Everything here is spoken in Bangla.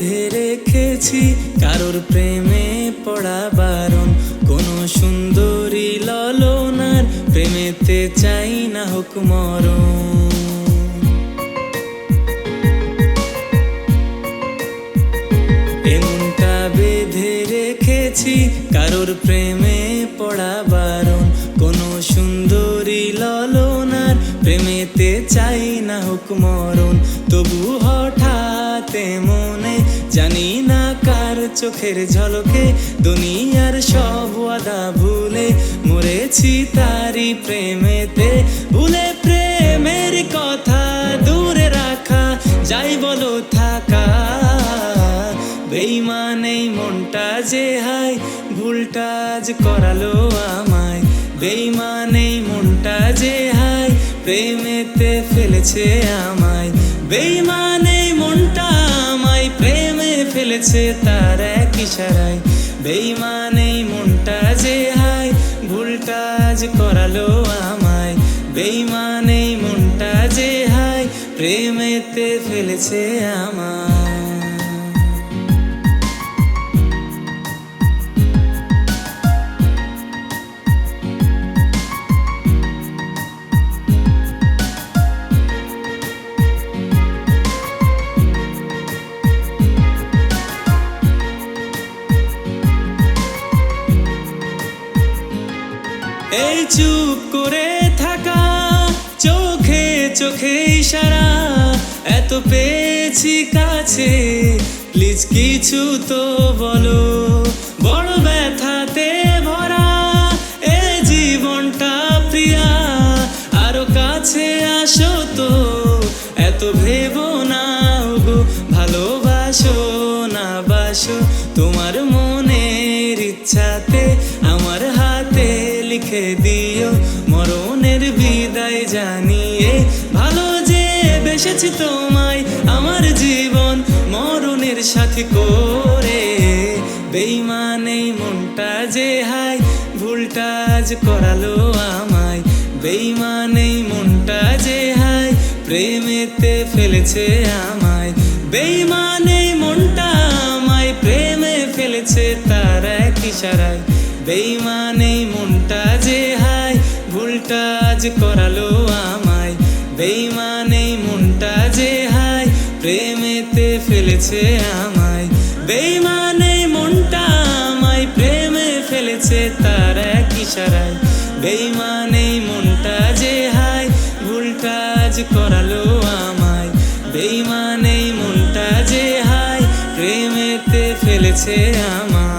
দেখেছি কারোর প্রেমে পড়া বারণ। কোনো সুন্দরী ললনার প্রেমেতে চাই না হোক মরণ। বেঁধে রেখেছি, কারোর প্রেমে পড়া বারণ। কোনো সুন্দরী ললনার প্রেমেতে চাই না হোক মরণ। তবু হঠাৎ মনে জানি না কার চোখের ঝলকে দুনিয়ার সব ওয়াদা ভুলে মরেছি তারি প্রেমেতে। ভুলে প্রেমের কথা দূরে রাখা, যাই বলো থাকা। বেইমানেই মনটা যে হাই ভুলটা আজ করালো আমায়। বেইমানেই মনটা যে হাই প্রেমেতে ফেলেছে আমায়। বেইমানেই মনটা ফেলেছে তার এক ইশারায়। বেইমানেই মনটা যে হাই ভুল কাজ করালো আমায়। বেইমানেই মনটা যে হায়, প্রেমেতে ফেলেছে আমায়। এই চুপ করে থাকা, চোখে চোখে ইশারা। এত পেয়েছি কাছে, প্লিজ কিছু তো বলো। বড় ব্যথাতে ভরা, এ জীবনটা প্রিয়া। আরও কাছে আসো তো, এত ভেবো না গো ভালোবাসো না, বাসো। তোমার মনের ইচ্ছাতে লিখে দিও, মরণের বিদায় জানিয়ে। ভালো যে বেসেছি তোমায়, আমার জীবন মরণের সাথে করে। বেইমানেই মনটা যে হাই ভুলটা আজ করালো আমায়। বেইমানেই মনটা যে হাই প্রেমেতে ফেলেছে আমায়। বেইমানেই মনটা আমায়, প্রেমে ফেলেছে তার এক ইশারায়। বেইমানেই মনটা যে হাই ভুলটা আজ করালো আমায়। বেইমানে মনটা যে হাই প্রেমেতে ফেলেছে আমায়। বেইমানেই মনটা আমায়, প্রেমে ফেলেছে তার এক ইশারায়। বেইমানেই মনটা যে হাই ভুলটা আজ করালো আমায়। বেইমানেই মনটা যে হাই প্রেমেতে ফেলেছে আমায়।